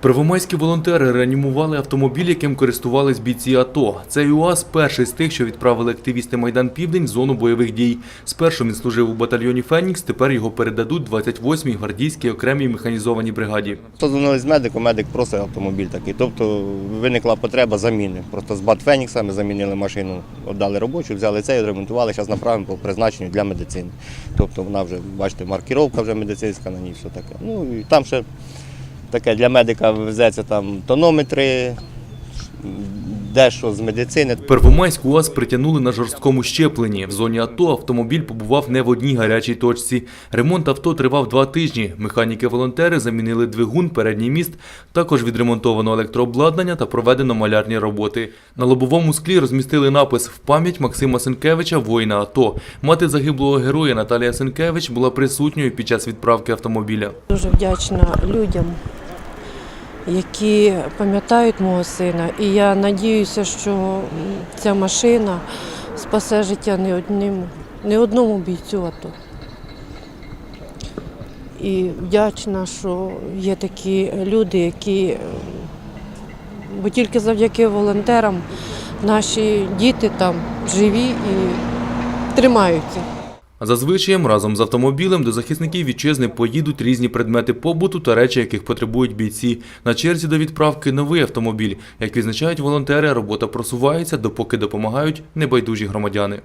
Первомайські волонтери реанімували автомобіль, яким користувались бійці АТО. Цей УАЗ – перший з тих, що відправили активісти Майдан Південь в зону бойових дій. Спершу він служив у батальйоні «Фенікс», тепер його передадуть 28-й гвардійській окремій механізованій бригаді. Позвонили з медиком, медик просить автомобіль такий. Тобто виникла потреба заміни. Просто з Бат Фенікса ми замінили машину, віддали робочу, взяли цей, відремонтували, зараз направимо по призначенню для медицини. Тобто вона вже, бачите, маркіровка вже медицинська на ній, все таке. Ну і там ще таке для медика везеться там тонометри, дещо з медицини. Первомайськ УАЗ притягнули на жорсткому щепленні. В зоні АТО автомобіль побував не в одній гарячій точці. Ремонт авто тривав два тижні. Механіки-волонтери замінили двигун, передній міст, також відремонтовано електрообладнання та проведено малярні роботи. На лобовому склі розмістили напис «В пам'ять Максима Сенкевича, воїна АТО». Мати загиблого героя Наталія Сенкевич була присутньою під час відправки автомобіля. Дуже вдячна людям, які пам'ятають мого сина. І я надіюся, що ця машина спасе життя не одному, не одному бійцю АТО. І вдячна, що є такі люди, які, бо тільки завдяки волонтерам наші діти там живі і тримаються. А За звичаєм, разом з автомобілем до захисників вітчизни поїдуть різні предмети побуту та речі, яких потребують бійці. На черзі до відправки новий автомобіль. Як відзначають волонтери, робота просувається, допоки допомагають небайдужі громадяни.